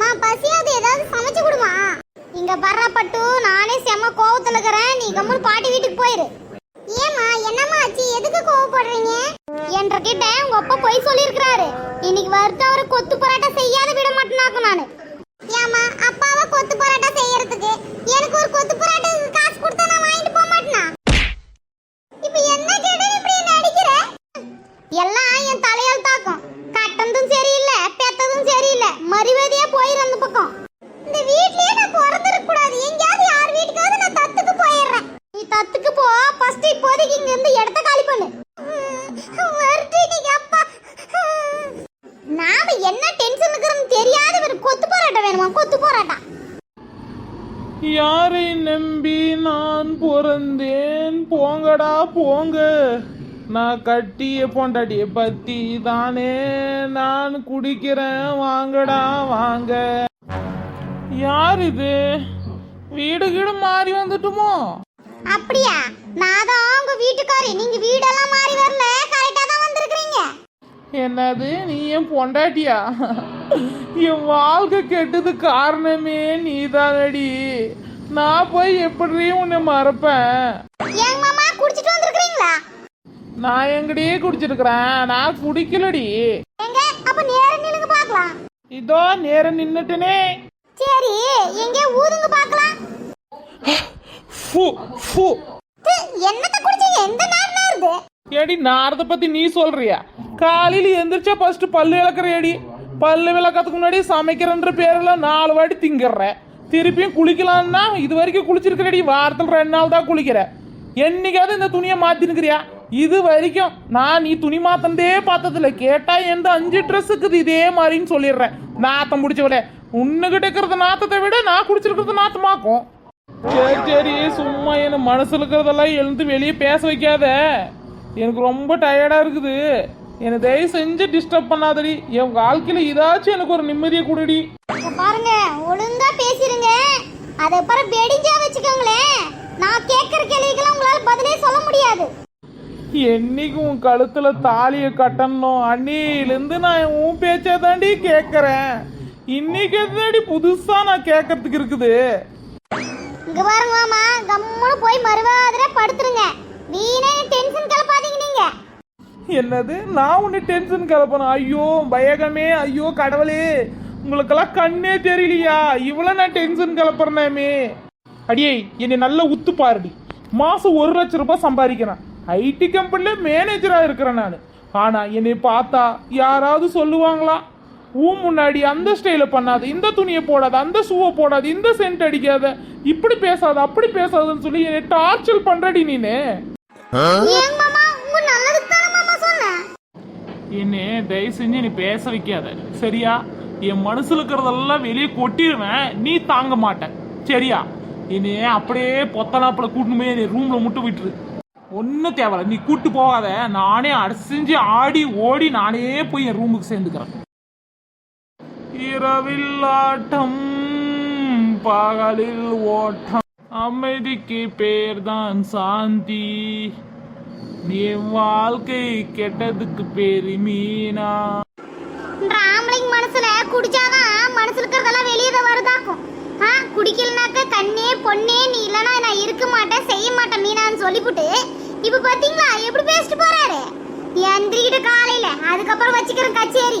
மா பசியாவது ஏதாவது சமைச்சு கொடுமா. இங்க பர்றா பட்டு நானே செம்ம கோவத்துல இருக்கிறேன். நீ கம்முனு பாட்டி வீட்டுக்கு போயிரு. ஏமா என்னம்மா ஆச்சு? எதுக்கு கோவப்படுறீங்க? என்ற கிட்ட உங்க அப்பா பொய் சொல்லியிருக்கிறாரு. இன்னைக்கு வருத்த அவரை கொத்து பரோட்டா செய்யாத விட மாட்டேனாக்கும் நானு ஏமா அப்பாவை கொத்து பரோட்டா செய்யறதுக்கு எனக்கு ஒரு கொத்து பரோட்டா காசு கொடுத்தா நான் வாங்கிட்டு போக மாட்டேனா இப்போ என்ன கேட்டு இப்படி நடிக்கிற எல்லாம் என் தலையால் தாக்கும் கட்டந்தும் சரியில்லை பெத்ததும் சரியில்லை மரியாதையா போயிரு அந்த பக்கம் இந்த வீட்லயே நான் பிறந்திருக்க கூடாது எங்கயாவது யார் வீட்டுக்காவது நான் தத்துக்கு போயிடுறேன் நீ தத்துக்கு போ ஃபர்ஸ்ட் இப்போதைக்கு இங்க இருந்து இடத்த காலி பண்ணு. அப்பா. நாம என்ன டென்ஷன் இருக்கிறோம் தெரியாத ஒரு கொத்து போராட்டம் வேணுமா? கொத்து போராட்டம். யாரை நம்பி நான் பிறந்தேன்? போங்கடா போங்க. நான் கட்டிய பொண்டாட்டிய பத்தி தானே நான் குடிக்கிறேன். வாங்கடா வாங்க. யார் இது? வீடு கீடு மாறி வந்துட்டுமோ? அப்படியா? நான் தான் உங்க வீட்டுக்காரி. நீங்க வீடெல்லாம் மாறி வரல. கரெக்டா தான் வந்திருக்கீங்க என்னது? நீ என் பொண்டாட்டியா? என் வாழ்க்கை கெட்டது காரணமே நீதானடி. நான் போய் எப்படி உன்னை மறப்பேன்? ஏங்க மாமா குடிச்சிட்டு வந்திருக்கீங்களா நான் எங்கடியே குடிச்சிருக்கிறேன். நான் குடிக்கலடி. எங்க? அப்ப நேரா நில்லுங்க பார்க்கலாம். இதோ நேரம் நின்னுட்டனே. சரி எங்க ஊதுங்க பார்க்கலாம். ஃபு ஃபு. என்னத்த குடிச்சீங்க? எந்த நேரம் நேருது? ஏடி நாரத பத்தி நீ சொல்றியா? காலையில எந்திரிச்சா ஃபர்ஸ்ட் பல்லு விளக்குற ஏடி. பல்லு விளக்கறதுக்கு முன்னாடி சமைக்கிறன்ற பேர்ல நாலு வாட்டி திங்கிற திருப்பியும் குளிக்கலாம்னா இது வரைக்கும் குளிச்சிருக்கிறடி வாரத்தில் ரெண்டு நாள் தான் குளிக்கிற என்னைக்காவது இந்த துணியை மாத்தினுக்கிறியா? இது வரைக்கும் நான் நீ துணி மாத்தந்தே பார்த்ததில்ல. கேட்டா எந்த அஞ்சு ட்ரெஸ் இருக்குது இதே மாதிரின்னு சொல்லிடுறேன். நாத்தம் பிடிச்சவளே. உன்னுகிட்ட இருக்கிறது நாத்தத்தை விட நான் குடிச்சிருக்கிறது நாத்தமாக்கும். சரி சரி சும்மா என்ன மனசுல இருக்கிறதெல்லாம் எழுந்து வெளியே பேச வைக்காத. எனக்கு ரொம்ப டயர்டா இருக்குது. என்னை தயவு செஞ்சு டிஸ்டர்ப் பண்ணாதடி. என் வாழ்க்கையில இதாச்சும் எனக்கு ஒரு நிம்மதியை கொடுடி. பாருங்க ஒழுங்கா பேசிருங்க. அதை அப்புறம் வெடிஞ்சா வச்சுக்கோங்களேன். நான் கேட்கற கேள்விக்கெல்லாம் உங்களால பதிலே சொல்ல முடியாது. என்னைக்கு உன் கழுத்துல தாலியை கட்டணும்? அன்னியிலேருந்து நான் உன் பேச்சை தாண்டி கேட்கறேன் இன்னைக்கு தாண்டி புதுசா நான் கேட்கறதுக்கு இருக்குது? இங்க பாருங்க மாமா கம்முனு போய் மறுவாதிர படுத்துருங்க. வீணே டென்ஷன் கிளப்பாதீங்க நீங்க. என்னது? நான் ஒன்று டென்ஷன் கிளப்பணும் ஐயோ பயகமே ஐயோ கடவுளே. உங்களுக்கெல்லாம் கண்ணே தெரியலையா? இவ்வளவு நான் டென்ஷன் கிளப்புறேனாமே அடியே என்னை நல்லா உத்து பாருடி. மாசம் ஒரு லட்சம் ரூபாய் சம்பாதிக்கிறேன். ஐடி கம்பெனில மேனேஜரா இருக்கிறேன் நான். ஆனா என்னை பார்த்தா யாராவது சொல்லுவாங்களா? ஊ முன்னாடி அந்த ஸ்டைல பண்ணாத இந்த துணியை போடாத அந்த ஷூவை போடாத இந்த சென்ட் அடிக்காத இப்படி பேசாத அப்படி பேசாதன்னு சொல்லி என்னை டார்ச்சர் பண்றடி நீனு. என்னை தயவு செஞ்சு நீ பேச வைக்காத. சரியா? என் மனசுல இருக்கிறதெல்லாம் வெளியே கொட்டிடுவேன் நீ தாங்க மாட்ட. சரியா? என்னை அப்படியே பொத்தலாப்புல கூட்டின்னு போய் என்னை ரூம்ல முட்டு விட்டுரு. ஒன்றும் தேவையில்ல. நீ கூட்டு போகாத. நானே அடிஞ்சு ஆடி ஓடி நானே போய் என் ரூமுக்கு சேர்ந்துக்கிறேன். இரவில் ஆட்டம் பகலில் ஓட்டம். அமைதிக்கு பேர்தான் சாந்தி. நீ வாழ்க்கை கெட்டதுக்கு பேரு மீனா. இந்த ஆம்பளைங்க மனசுல குடிச்சாதான் மனசுல இருக்கிறதெல்லாம் வெளியே தான் வருதாக்கும் ஆ குடிக்கலனாக்க கண்ணே பொண்ணே நீ இல்லனா நான் இருக்க மாட்டேன் செய்ய மாட்டேன் மீனான்னு சொல்லிவிட்டு இப்ப பாத்தீங்களா எப்படி பேசிட்டு போறாரு? எந்திரிக்கிட்டு காலையில அதுக்கப்புறம் வச்சுக்கிறேன் கச்சேரி.